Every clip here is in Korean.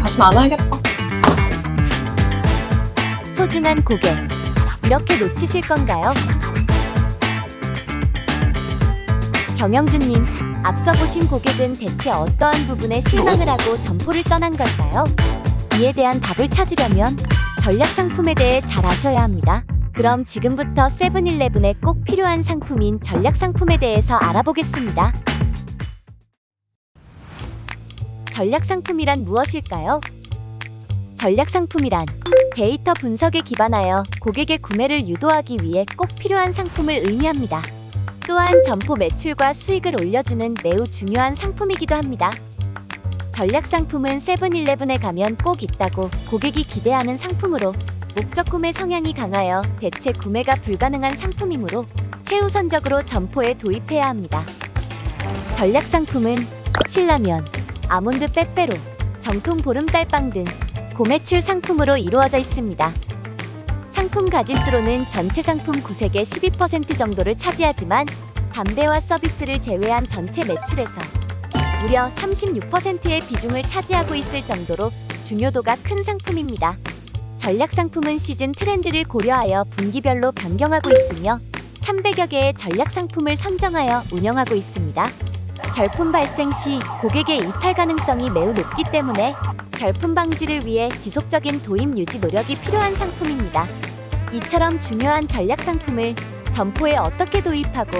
다시는 안 해야겠다. 소중한 고객. 이렇게 놓치실 건가요? 경영주님, 앞서 보신 고객은 대체 어떠한 부분에 실망을 하고 점포를 떠난 걸까요? 이에 대한 답을 찾으려면 전략 상품에 대해 잘 아셔야 합니다. 그럼 지금부터 세븐일레븐에 꼭 필요한 상품인 전략 상품에 대해서 알아보겠습니다. 전략 상품이란 무엇일까요? 전략 상품이란 데이터 분석에 기반하여 고객의 구매를 유도하기 위해 꼭 필요한 상품을 의미합니다. 또한 점포 매출과 수익을 올려주는 매우 중요한 상품이기도 합니다. 전략 상품은 세븐일레븐에 가면 꼭 있다고 고객이 기대하는 상품으로 목적 구매 성향이 강하여 대체 구매가 불가능한 상품이므로 최우선적으로 점포에 도입해야 합니다. 전략 상품은 신라면, 아몬드 빼빼로, 정통 보름달빵 등 고매출 상품으로 이루어져 있습니다. 상품 가짓수로는 전체 상품 구색의 12% 정도를 차지하지만 담배와 서비스를 제외한 전체 매출에서 무려 36%의 비중을 차지하고 있을 정도로 중요도가 큰 상품입니다. 전략 상품은 시즌 트렌드를 고려하여 분기별로 변경하고 있으며 300여 개의 전략 상품을 선정하여 운영하고 있습니다. 결품 발생 시 고객의 이탈 가능성이 매우 높기 때문에 결품 방지를 위해 지속적인 도입 유지 노력이 필요한 상품입니다. 이처럼 중요한 전략 상품을 점포에 어떻게 도입하고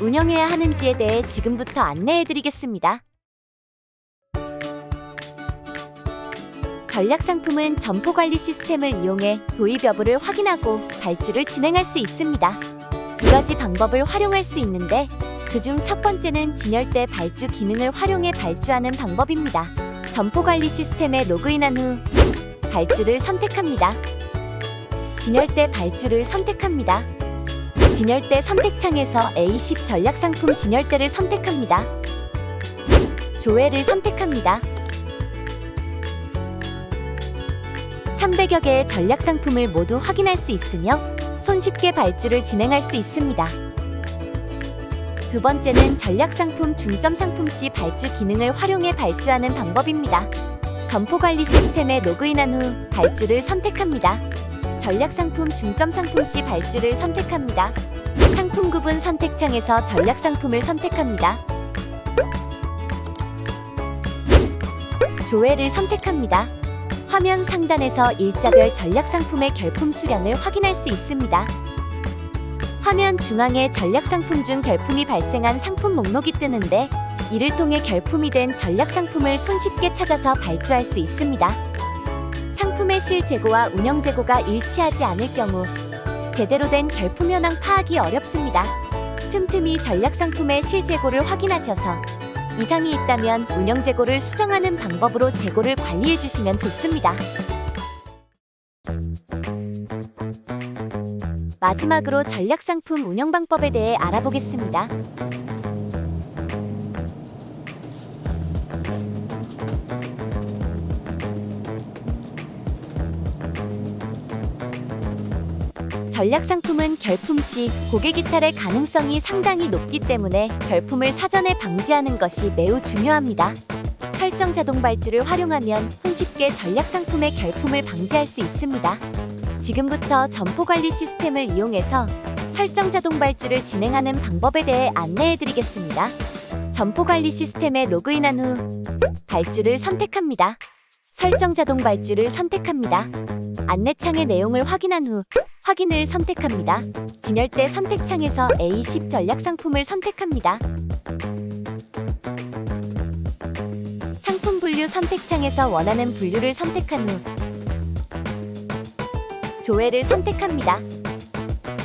운영해야 하는지에 대해 지금부터 안내해 드리겠습니다. 전략 상품은 점포 관리 시스템을 이용해 도입 여부를 확인하고 발주를 진행할 수 있습니다. 두 가지 방법을 활용할 수 있는데 그중 첫 번째는 진열대 발주 기능을 활용해 발주하는 방법입니다. 점포 관리 시스템에 로그인한 후 발주를 선택합니다. 진열대 발주를 선택합니다. 진열대 선택창에서 A10 전략 상품 진열대를 선택합니다. 조회를 선택합니다. 300여 개의 전략 상품을 모두 확인할 수 있으며 손쉽게 발주를 진행할 수 있습니다. 두 번째는 전략 상품 중점 상품 시 발주 기능을 활용해 발주하는 방법입니다. 점포 관리 시스템에 로그인한 후 발주를 선택합니다. 전략 상품 중점 상품 시 발주를 선택합니다. 상품 구분 선택창에서 전략 상품을 선택합니다. 조회를 선택합니다. 화면 상단에서 일자별 전략 상품의 결품 수량을 확인할 수 있습니다. 화면 중앙에 전략 상품 중 결품이 발생한 상품 목록이 뜨는데 이를 통해 결품이 된 전략 상품을 손쉽게 찾아서 발주할 수 있습니다. 상품의 실 재고와 운영 재고가 일치하지 않을 경우 제대로 된 결품 현황 파악이 어렵습니다. 틈틈이 전략 상품의 실 재고를 확인하셔서 이상이 있다면 운영 재고를 수정하는 방법으로 재고를 관리해 주시면 좋습니다. 마지막으로 전략 상품 운영 방법에 대해 알아보겠습니다. 전략 상품은 결품 시 고객 이탈의 가능성이 상당히 높기 때문에 결품을 사전에 방지하는 것이 매우 중요합니다. 설정 자동 발주를 활용하면 손쉽게 전략 상품의 결품을 방지할 수 있습니다. 지금부터 점포 관리 시스템을 이용해서 설정 자동 발주를 진행하는 방법에 대해 안내해 드리겠습니다. 점포 관리 시스템에 로그인한 후 발주를 선택합니다. 설정 자동 발주를 선택합니다. 안내창의 내용을 확인한 후 확인을 선택합니다. 진열대 선택창에서 A10 전략 상품을 선택합니다. 상품 분류 선택창에서 원하는 분류를 선택한 후 조회를 선택합니다.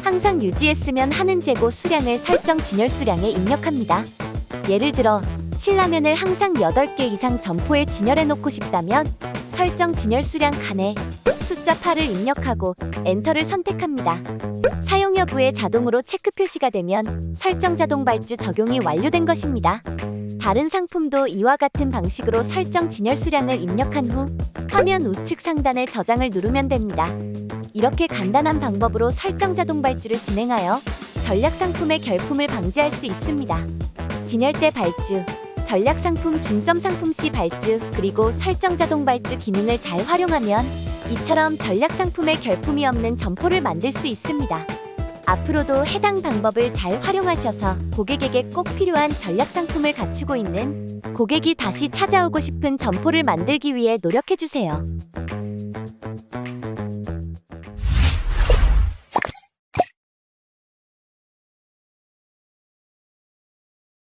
항상 유지했으면 하는 재고 수량을 설정 진열 수량에 입력합니다. 예를 들어 신라면을 항상 8개 이상 점포에 진열해 놓고 싶다면 설정 진열 수량 칸에 숫자 8을 입력하고 엔터를 선택합니다. 사용 여부에 자동으로 체크 표시가 되면 설정 자동 발주 적용이 완료된 것입니다. 다른 상품도 이와 같은 방식으로 설정 진열 수량을 입력한 후 화면 우측 상단에 저장을 누르면 됩니다. 이렇게 간단한 방법으로 설정 자동 발주를 진행하여 전략 상품의 결품을 방지할 수 있습니다. 진열대 발주, 전략 상품 중점 상품 시 발주 그리고 설정 자동 발주 기능을 잘 활용하면 이처럼 전략 상품의 결품이 없는 점포를 만들 수 있습니다. 앞으로도 해당 방법을 잘 활용하셔서 고객에게 꼭 필요한 전략 상품을 갖추고 있는 고객이 다시 찾아오고 싶은 점포를 만들기 위해 노력해 주세요.